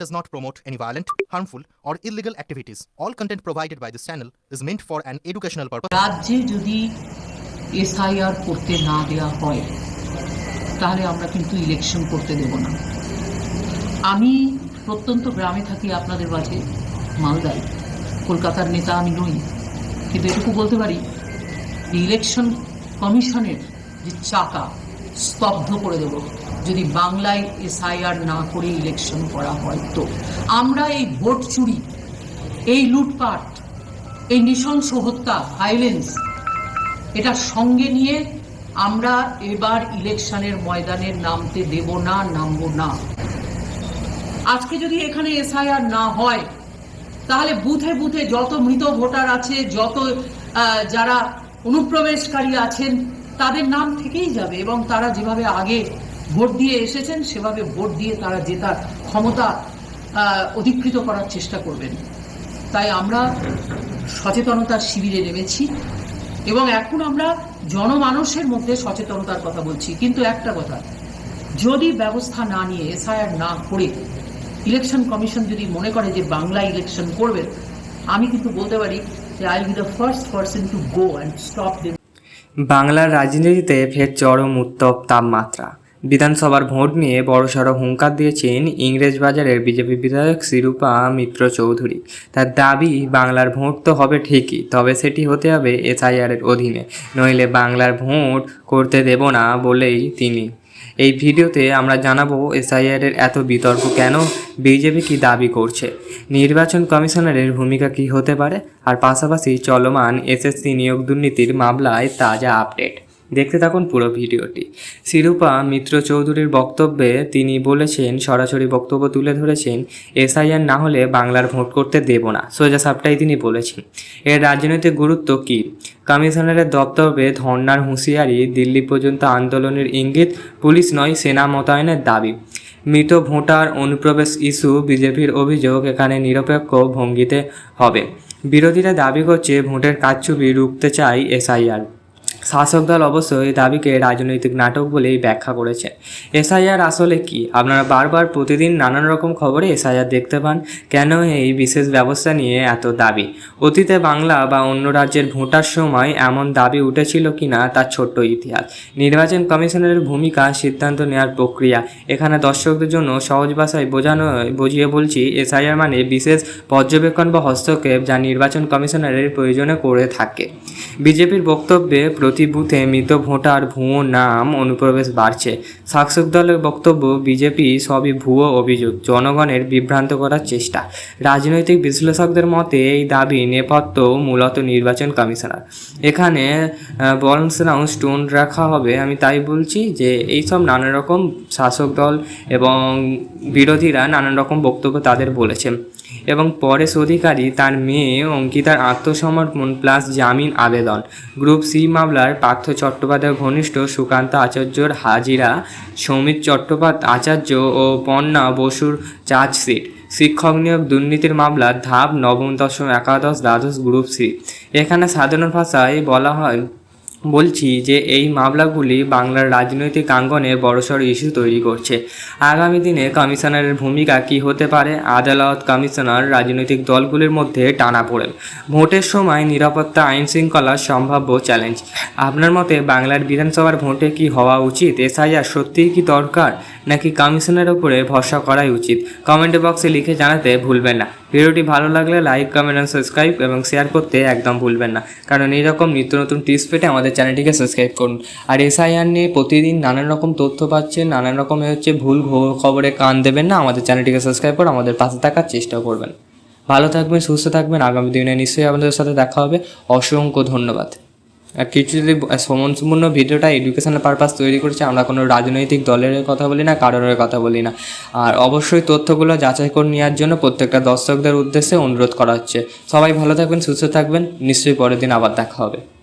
does not promote any violent, harmful, or illegal activities. All content provided by this channel is meant for an educational purpose. রাজ্যে যদি SIR করতে না দেওয়া হয় তাহলে আমরা কিন্তু ইলেকশন করতে দেব না আমি প্রত্যন্ত গ্রামে থাকি আপনাদের মাঝে মালদায় কলকাতার নেতা আমি নই কিন্তু এটুকু বলতে পারি যে ইলেকশন কমিশনের যে চাকা স্তব্ধ করে দেব যদি বাংলায় এসআইআর না করে ইলেকশন করা হয় তো? আমরা এই ভোট চুরি, এই লুটপাট, এই নৃশংস হত্যা ভায়োলেন্স এটা সঙ্গে নিয়ে আমরা এবার ইলেকশনের ময়দানে নামতে দেব না, নামবো না। আজকে যদি এখানে এসআইআর না হয়, তাহলে বুথে বুথে যত মৃত ভোটার আছে, যত যারা অনুপ্রবেশকারী আছেন, তাদের নাম থেকেই যাবে এবং তারা যেভাবে আগে ভোট দিয়ে এসেছেন, সেভাবে ভোট দিয়ে তারা জেতার ক্ষমতা অধিকৃত করার চেষ্টা করবেন। তাই আমরা সচেতনতার শিবিরে নেমেছি এবং এখন আমরা জনমানুষের মধ্যে সচেতনতার কথা বলছি। কিন্তু একটা কথা, যদি ব্যবস্থা না নিয়ে, এসআইআর না করে ইলেকশন কমিশন যদি মনে করে যে বাংলা ইলেকশন করবেন আমি কিন্তু বলতে পারি যে I be the first person to go and stop them বাংলার রাজনীতিতে ফের চরম উত্তপ তাপমাত্রা। বিধানসভার ভোট নিয়ে বড়সড় হুঙ্কার দিয়েছেন ইংরেজ বাজারের বিজেপি বিধায়ক শিরূপা মিত্র চৌধুরী। তার দাবি, বাংলার ভোট তো হবে ঠিকই, তবে সেটি হতে হবে এসআইআরের অধীনে। নইলে বাংলার ভোট করতে দেব না বলেই তিনি। এই ভিডিওতে আমরা জানাব এসআইআর এর এত বিতর্ক কেন বিজেপি কি দাবি করছে? নির্বাচন কমিশনারের ভূমিকা কি হতে পারে? আর পাশাপাশি চলমান এসএসসি নিয়োগ দুর্নীতির মামলায় তাজা আপডেট। দেখতে থাকুন পুরো ভিডিওটি। শিরূপা মিত্র চৌধুরীর বক্তব্যে তিনি বলেছেন, সরাসরি বক্তব্য তুলে ধরেছেন, এসআইআর না হলে বাংলার ভোট করতে দেব না। সোজা সাপটাই তিনি বলেছেন। এর রাজনৈতিক গুরুত্ব কী? কমিশনারের দপ্তরে ধর্নার হুঁশিয়ারি দিল্লি পর্যন্ত আন্দোলনের ইঙ্গিত পুলিশ নয়, সেনা মোতায়েনের দাবি। মৃত ভোটার অনুপ্রবেশ ইস্যু বিজেপির অভিযোগ এখানে নিরপেক্ষ ভঙ্গিতে হবে। বিরোধীরা দাবি করছে, ভোটের কারচুপি রুখতে চায় এসআইআর। শাসক দল অবশ্য এই দাবিকে রাজনৈতিক নাটক বলেই ব্যাখ্যা করেছে। এসআইআর আসলে কি? আপনারা বারবার প্রতিদিন নানান রকম খবরে এসআইআর দেখতে পান, কেন এই বিশেষ ব্যবস্থা নিয়ে এত দাবি? অতীতে বাংলা বা অন্য রাজ্যের ভোটার সময় এমন দাবি উঠেছিল কি না তার ছোট্ট ইতিহাস। নির্বাচন কমিশনের ভূমিকা সিদ্ধান্ত নেওয়ার প্রক্রিয়া। এখানে দর্শকদের জন্য সহজ ভাষায় বোঝানো, বুঝিয়ে বলছি, এসআইআর মানে বিশেষ পর্যবেক্ষণ বা হস্তক্ষেপ যা নির্বাচন কমিশনারের প্রয়োজনে করে থাকে। বিজেপির বক্তব্যে প্রতি বুথে মৃত ভোটার ভুয়ো নাম অনুপ্রবেশ বাড়ছে। শাসক দলের বক্তব্য, বিজেপি সবই ভুয়ো অভিযোগ, জনগণের বিভ্রান্ত করার চেষ্টা। রাজনৈতিক বিশ্লেষকদের মতে, এই দাবি নেপথ্য মূলত নির্বাচন কমিশনার। এখানে বলস রাউন্ড স্টোন রাখা হবে। আমি তাই বলছি যে, এইসব নানা রকম শাসক দল এবং বিরোধীরা নানান রকম বক্তব্য তাদের বলেছেন এবং পরেশ অধিকারী তার মেয়ে অঙ্কিতার আত্মসমর্পণ প্লাস জামিন আবেদন। গ্রুপ সি মামলার পার্থ চট্টোপাধ্যায় ঘনিষ্ঠ সুকান্ত আচার্যর হাজিরা, সৌমিত চট্টোপাধ্যায় আচার্য ও পন্না বসুর চার্জশিট। শিক্ষক নিয়োগ দুর্নীতির মামলার ধাপ নবম দশম একাদশ দ্বাদশ গ্রুপ সি। এখানে সাধারণ ভাষায় বলা হয় বলছি যে এই মামলাগুলি বাংলার রাজনৈতিক আঙ্গনে বড়সড় ইস্যু তৈরি করছে। আগামী দিনে কমিশনারের ভূমিকা কী হতে পারে? আদালত, কমিশনার, রাজনৈতিক দলগুলির মধ্যে টানা পড়ে ভোটের সময় নিরাপত্তা আইন শৃঙ্খলার সম্ভাব্য চ্যালেঞ্জ। আপনার মতে বাংলার বিধানসভার ভোটে কি হওয়া উচিত? এসআইআর সত্যিই কি দরকার? নাকি কমিশনের উপরে ভরসা করাই উচিত? কমেন্ট বক্সে লিখে জানাতে ভুলবেন না। ভিডিওটি ভালো লাগলে লাইক কমেন্ট এবং সাবস্ক্রাইব এবং শেয়ার করতে একদম ভুলবেন না। কারণ এইরকম নিত্য নতুন টিপস পেতে আমাদের চ্যানেলটিকে সাবস্ক্রাইব করুন। আর এসআইআর নিয়ে প্রতিদিন নানান রকম তথ্য পাচ্ছেন, নানান রকমের হচ্ছে ভুল খবরে কান দেবেন না, আমাদের চ্যানেলটিকে সাবস্ক্রাইব করে আমাদের পাশে থাকার চেষ্টা করবেন। ভালো থাকবেন, সুস্থ থাকবেন, আগামী দিনে নিশ্চয়ই আপনাদের সাথে দেখা হবে। অসংখ্য ধন্যবাদ। আর কিছু যদি সম্পূর্ণ ভিডিওটা এডুকেশনাল পারপাস তৈরি করেছে, আমরা কোনো রাজনৈতিক দলের কথা বলি না, কারোর কথা বলি না। আর অবশ্যই তথ্যগুলো যাচাই করে নেওয়ার জন্য প্রত্যেকটা দর্শকদের উদ্দেশ্যে অনুরোধ করা হচ্ছে। সবাই ভালো থাকবেন, সুস্থ থাকবেন। নিশ্চয়ই পরের দিন আবার দেখা হবে।